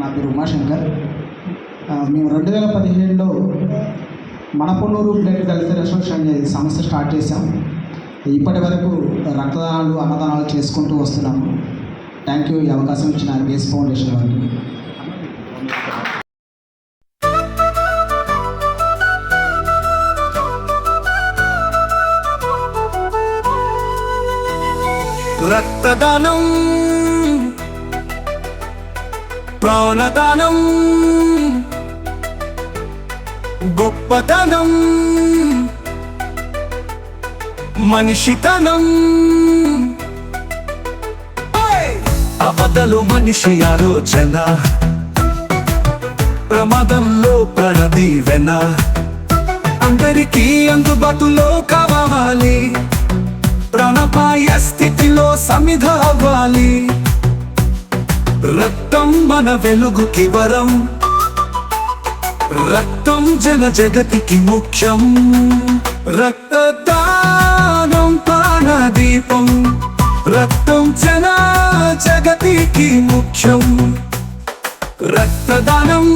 నా పేరు ఉమాశంకర్. మేము రెండు వేల పదిహేడులో మనపొన్నూరు బ్లడ్ వెల్ఫేర్ అసోసియేషన్ అనే సంస్థ స్టార్ట్ చేశాం. ఇప్పటి వరకు రక్తదానాలు అన్నదానాలు చేసుకుంటూ వస్తున్నాము థ్యాంక్ యూ ఈ అవకాశం ఇచ్చిన బేస్ ఫౌండేషన్ వారికి రక్తదానం ప్రాణదానం గొప్పతనం మనిషితనం. అబద్ధలు మనిషి ఆలోచన ప్రమాదంలో ప్రణదీవెన అందరికీ అందుబాటులో కావాలి ప్రాణపాయ స్థితిలో సమిధ అవ్వాలి. రక్తం మన వెలుగుకి వరం. రక్తం జన జగతికి ముఖ్యం. రక్తదానం ప్రాణదీపం రక్తం జన జగతికి ముఖ్యం. రక్తదానం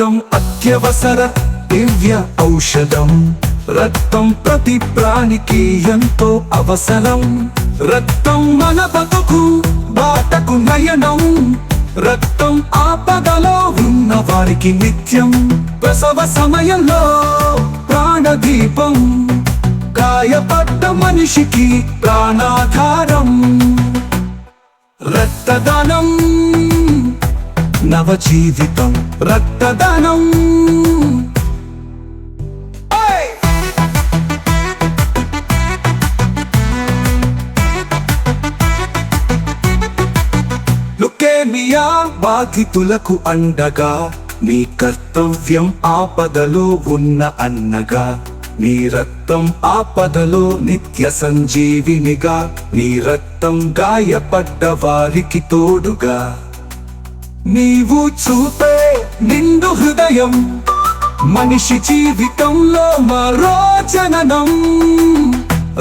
రక్తం అత్యవసర దివ్య ఔషధం. రక్తం ప్రతి ప్రాణికి ఎంతో అవసరం. రక్తం మన బతుకు బాటకు నయనం. రక్తం ఆపదలో ఉన్న వారికి నిత్యం. ప్రసవ సమయంలో ప్రాణదీపం. గాయపడ్డ మనిషికి ప్రాణాధారం. రక్తదానం నవ జీవితం రక్తదానం లుకేమియా బాధితులకు అండగా? నీ కర్తవ్యం ఆపదలో ఉన్న అన్నగా. నీ రక్తం ఆపదలో నిత్య సంజీవినిగా. నీ రక్తం గాయపడ్డ వారికి తోడుగా. నీవు చూపే నిండు హృదయం మనిషి జీవితంలో మరో జననం.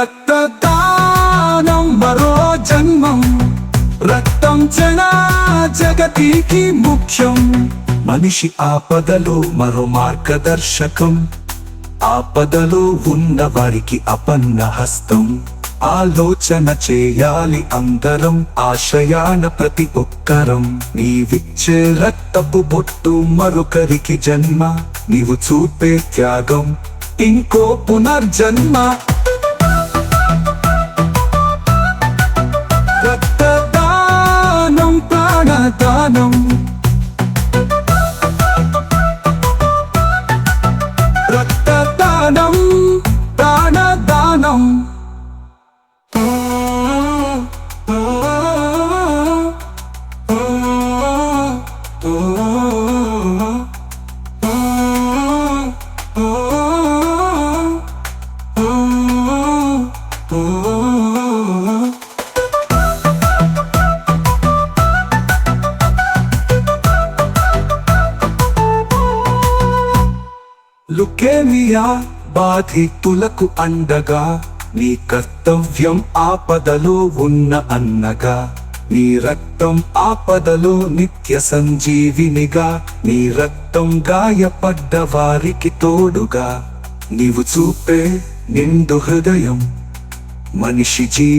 రక్తదానం మరో జన్మం రక్తం జన జగతికి ముఖ్యం. మనిషి ఆపదలో మరో మార్గదర్శకం ఆపదలో ఉన్న వారికి అపన్న హస్తం. ఆలోచన చేయాలి అందరం ఆశయాన ప్రతి ఒక్కరం. నీవిచ్చే రక్తపు బొట్టు మరొకరికి జన్మ నీవు చూపే త్యాగం ఇంకో పునర్జన్మ. లుకేమియా బాధితులకు అండగా నీ కర్తవ్యం ఆపదలో ఉన్న అన్నగా నీ రక్తం ఆపదలో నిత్య సంజీవినిగా నీ రక్తం గాయపడ్డ వారికి తోడుగా. నీవు చూపే నిండు హృదయం మనిషి జీ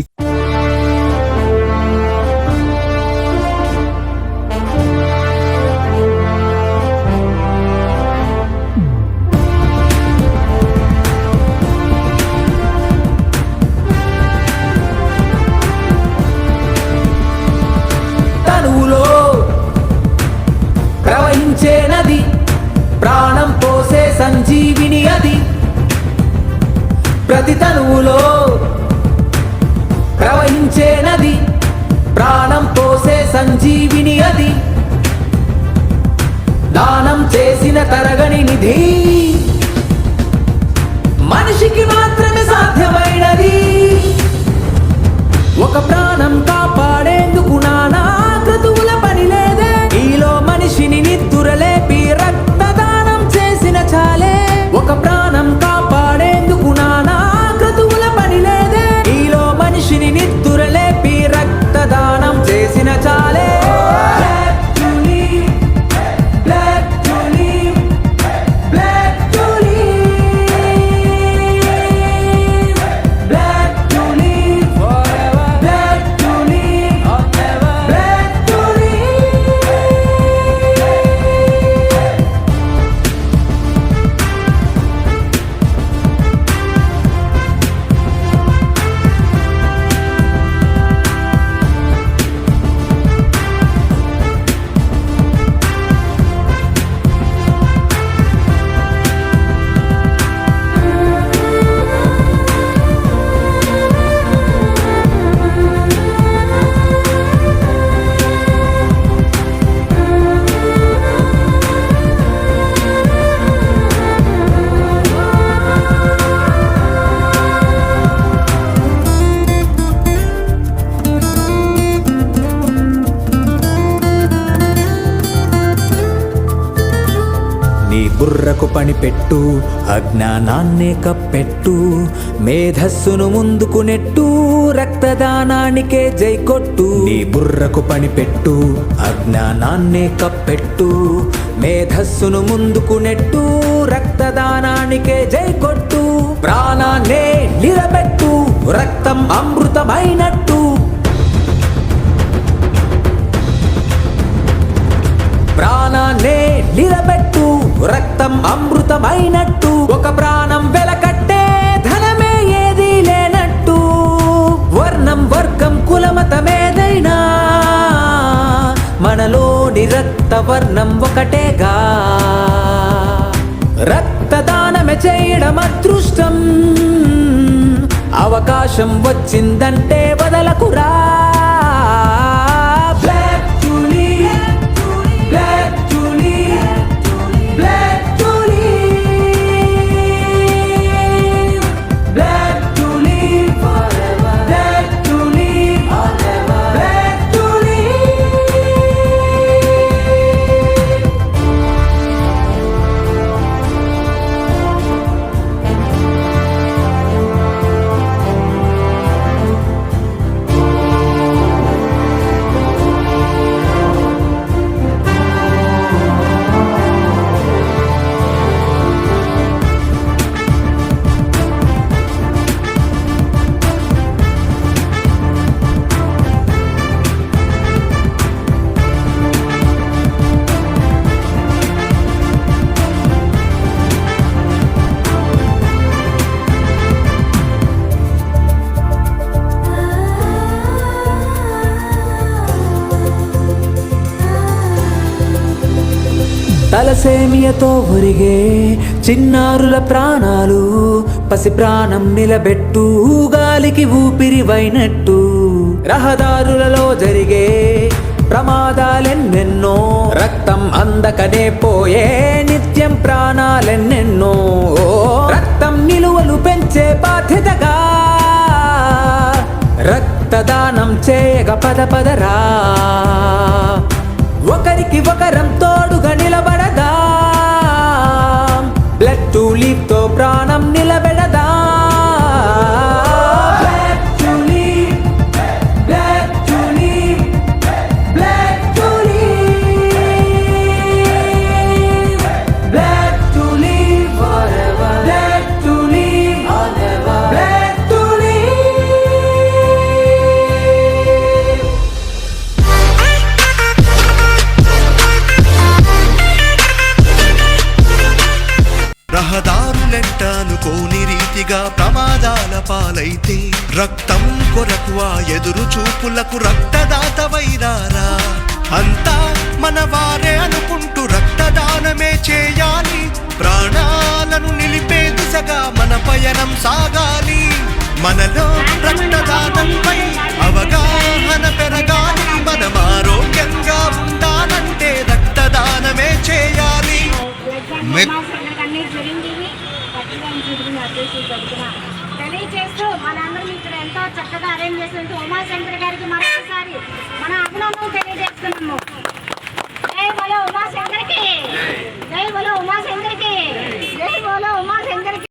రక్షించేనది ప్రాణం పోసే సంజీవిని అది. దానం చేసిన తరగని నిధి. మనిషికి మాత్రమే సాధ్యమైనది. ఒక ప్రాణం కాపాడేందుకు నానా నీ బుర్రకు పనిపెట్టు అజ్ఞానాన్నే కప్పెట్టు మేధస్సును ముందుకు నెట్టు రక్తదానానికే జై కొట్టు. నీ బుర్రకు పని పెట్టు అజ్ఞానాన్నే కప్పెట్టు మేధస్సును ముందుకు నెట్టు రక్తదానానికే జై కొట్టు. ప్రాణాన్నే నిలబెట్టు రక్తం అమృతమైనట్టు. ప్రాణాన్నే నిలబెట్టు రక్తం అమృతమైనట్టు ఒక ప్రాణం వెలకట్టే ధనమే ఏది లేనట్టు వర్ణం వర్గం కులమతమేదైనా మనలోని రక్త వర్ణం ఒకటేగా. రక్తదానమే చేయడం అదృష్టం అవకాశం వచ్చిందంటే వదలకురా. తలసేమియతో ఒరిగే చిన్నారుల ప్రాణాలు పసి ప్రాణం నిలబెట్టు గాలికి ఊపిరివైనట్టు రహదారులలో జరిగే ప్రమాదాలెన్నెన్నో రక్తం అందకనే పోయే నిత్యం ప్రాణాలెన్నెన్నో. రక్తం నిలువలు పెంచే బాధ్యతగా. రక్తదానం చేయగ పద పదరా. ఒకరికి ఒకరం తోడుగా టూలిప్తో ప్రాణం నిలబెడదా? రక్తం కొరకు ఆ ఎదురు చూపులకు రక్తదాతవైరారా అంతా మన వారే అనుకుంటూ రక్తదానమే చేయాలి. ప్రాణాలను నిలిపే దిశగా మన పయనం సాగాలి. మనలో రక్తదానంపై అవగాహన పెరగాలి. మనం ఆరోగ్యంగా ఉండాలంటే రక్తదానమే చేయాలి. తెలియజేస్తూ మనందరం ఇక్కడ ఎంతో చక్కగా అరేంజ్ చేసినందుకు ఉమాశంకర్ గారికి మరొకసారి మన అభినందనలు తెలియజేస్తున్నాము. జై బోలో ఉమాశంకర్కి! జై బోలో ఉమాశంకర్కి! జై బోలో ఉమాశంకర్కి!